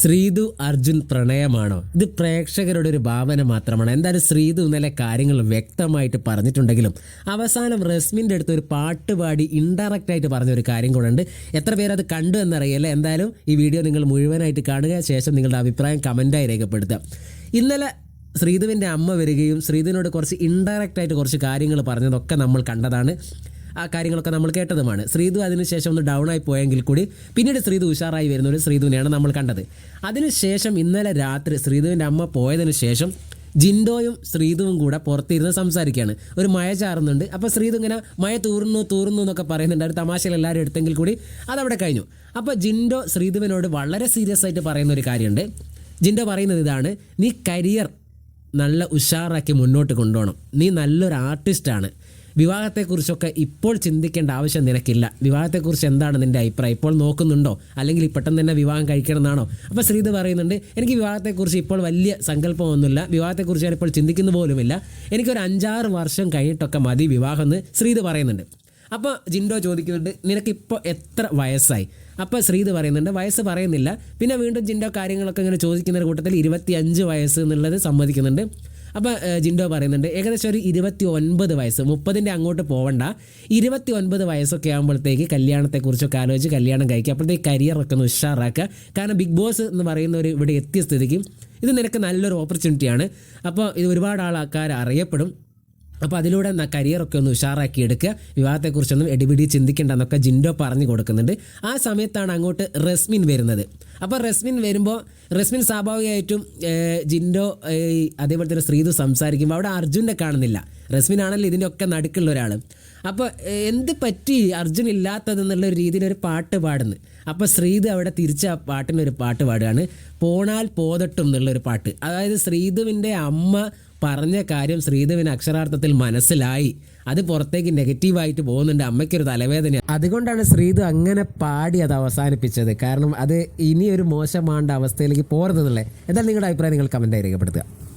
ശ്രീതു അർജുൻ പ്രണയമാണോ? ഇത് പ്രേക്ഷകരുടെ ഒരു ഭാവന മാത്രമാണ്. എന്തായാലും ശ്രീതു ഇന്നലെ കാര്യങ്ങൾ വ്യക്തമായിട്ട് പറഞ്ഞിട്ടുണ്ടെങ്കിലും അവസാനം റസ്മിന്റെ അടുത്ത് ഒരു പാട്ട് പാടി ഇൻഡയറക്റ്റ് ആയിട്ട് പറഞ്ഞ ഒരു കാര്യം കൂടെ ഉണ്ട്. എത്ര പേരത് കണ്ടു എന്നറിയില്ല. എന്തായാലും ഈ വീഡിയോ നിങ്ങൾ മുഴുവനായിട്ട് കാണുക. ശേഷം നിങ്ങളുടെ അഭിപ്രായം കമന്റായി രേഖപ്പെടുത്തുക. ഇന്നലെ ശ്രീധുവിന്റെ അമ്മ വരികയും ശ്രീധുവിനോട് കുറച്ച് ഇൻഡയറക്റ്റ് ആയിട്ട് കുറച്ച് കാര്യങ്ങൾ പറഞ്ഞതൊക്കെ നമ്മൾ കണ്ടതാണ്. ആ കാര്യങ്ങളൊക്കെ നമ്മൾ കേട്ടതുമാണ്. ശ്രീധു അതിനുശേഷം ഒന്ന് ഡൗൺ ആയി പോയെങ്കിൽ കൂടി പിന്നീട് ശ്രീധു ഉഷാറായി വരുന്ന ഒരു ശ്രീധുവിനെയാണ് നമ്മൾ കണ്ടത്. അതിനുശേഷം ഇന്നലെ രാത്രി ശ്രീധുവിന്റെ അമ്മ പോയതിനു ശേഷം ജിൻഡോയും ശ്രീധുവും കൂടെ പുറത്തിരുന്ന് സംസാരിക്കുകയാണ്. ഒരു മഴ ചാറുന്നുണ്ട്. അപ്പോൾ ശ്രീധു ഇങ്ങനെ മഴ തൂർന്നു തൂർന്നു എന്നൊക്കെ പറയുന്നുണ്ട്. ഒരു തമാശയിൽ എല്ലാവരും എടുത്തെങ്കിൽ കൂടി അതവിടെ കഴിഞ്ഞു. അപ്പോൾ ജിൻഡോ ശ്രീധുവിനോട് വളരെ സീരിയസ് ആയിട്ട് പറയുന്ന ഒരു കാര്യമുണ്ട്. ജിൻഡോ പറയുന്നത് ഇതാണ് നീ കരിയർ നല്ല ഉഷാറാക്കി മുന്നോട്ട് കൊണ്ടുപോകണം. നീ നല്ലൊരു ആർട്ടിസ്റ്റാണ് വിവാഹത്തെക്കുറിച്ചൊക്കെ ഇപ്പോൾ ചിന്തിക്കേണ്ട ആവശ്യം നിനക്കില്ല. വിവാഹത്തെക്കുറിച്ച് എന്താണ് നിന്റെ അഭിപ്രായം? ഇപ്പോൾ നോക്കുന്നുണ്ടോ? അല്ലെങ്കിൽ പെട്ടെന്ന് തന്നെ വിവാഹം കഴിക്കണം എന്നാണോ അപ്പോൾ ശ്രീത് പറയുന്നുണ്ട് എനിക്ക് വിവാഹത്തെക്കുറിച്ച് ഇപ്പോൾ വലിയ സങ്കല്പമൊന്നുമില്ല. വിവാഹത്തെക്കുറിച്ച് ഞാൻ ഇപ്പോൾ ചിന്തിക്കുന്ന പോലുമില്ല. എനിക്കൊരു അഞ്ചാറ് വർഷം കഴിഞ്ഞിട്ടൊക്കെ മതി വിവാഹം എന്ന് ശ്രീത് പറയുന്നുണ്ട്. അപ്പോൾ ജിൻഡോ ചോദിക്കുന്നുണ്ട് നിനക്കിപ്പോൾ എത്ര വയസ്സായി? അപ്പോൾ ശ്രീത് പറയുന്നുണ്ട് വയസ്സ് പറയുന്നില്ല. പിന്നെ വീണ്ടും ജിൻഡോ കാര്യങ്ങളൊക്കെ ഇങ്ങനെ ചോദിക്കുന്ന കൂട്ടത്തിൽ ഇരുപത്തി അഞ്ച് വയസ്സ് എന്നുള്ളത് സമ്മതിക്കുന്നുണ്ട്. അപ്പോൾ ജിൻഡോ പറയുന്നുണ്ട് ഏകദേശം ഒരു ഇരുപത്തി ഒൻപത് വയസ്സ് മുപ്പതിന്റെ അങ്ങോട്ട് പോവണ്ട. ഇരുപത്തി ഒൻപത് വയസ്സൊക്കെ ആകുമ്പോഴത്തേക്ക് കല്യാണത്തെക്കുറിച്ചൊക്കെ ആലോചിച്ച് കല്യാണം കഴിക്കുക. അപ്പോഴത്തേക്ക് കരിയറൊക്കെ ഒന്ന് ഉഷാറാക്കുക. കാരണം ബിഗ് ബോസ് എന്ന് പറയുന്ന ഒരു ഇവിടെ എത്തിയ സ്ഥിതിക്ക് ഇത് നിനക്ക് നല്ലൊരു ഓപ്പർച്യൂണിറ്റിയാണ് അപ്പോൾ ഇത് ഒരുപാട് ആൾക്കാർ അറിയപ്പെടും. അപ്പോൾ അതിലൂടെ കരിയറൊക്കെ ഒന്ന് ഉഷാറാക്കി എടുക്കുക. വിവാഹത്തെക്കുറിച്ചൊന്നും എടിപിടി ചിന്തിക്കേണ്ട എന്നൊക്കെ ജിൻഡോ പറഞ്ഞു കൊടുക്കുന്നുണ്ട്. ആ സമയത്താണ് അങ്ങോട്ട് റസ്മിൻ വരുന്നത്. അപ്പോൾ റസ്മിൻ വരുമ്പോൾ റസ്മിൻ സ്വാഭാവികമായിട്ടും ജിൻഡോ അതേപോലെ തന്നെ ശ്രീതു സംസാരിക്കുമ്പോൾ അവിടെ അർജുനെ കാണുന്നില്ല. റസ്മിൻ ആണല്ലോ ഇതിന്റെ ഒക്കെ നടുക്കുള്ള ഒരാൾ അപ്പോൾ എന്ത് പറ്റി അർജുൻ ഇല്ലാത്തതെന്നുള്ള രീതിയിൽ ഒരു പാട്ട് പാടുന്നു. അപ്പോൾ ശ്രീത് അവിടെ തിരിച്ച പാട്ടിനൊരു പാട്ട് പാടുകയാണ്. പോണാൽ പോതട്ടും എന്നുള്ളൊരു പാട്ട്. അതായത് ശ്രീധുവിന്റെ അമ്മ പറഞ്ഞ കാര്യം ശ്രീധുവിന് അക്ഷരാർത്ഥത്തിൽ മനസ്സിലായി. അത് പുറത്തേക്ക് നെഗറ്റീവായിട്ട് പോകുന്നുണ്ട്. അമ്മയ്ക്കൊരു തലവേദന. അതുകൊണ്ടാണ് ശ്രീധു അങ്ങനെ പാടി അത് അവസാനിപ്പിച്ചത്. കാരണം അത് ഇനി ഒരു മോശമാണ്ട അവസ്ഥയിലേക്ക് പോരുന്നതല്ലേ? എന്തായാലും നിങ്ങളുടെ അഭിപ്രായം നിങ്ങൾ കമന്റായി രേഖപ്പെടുത്തുക.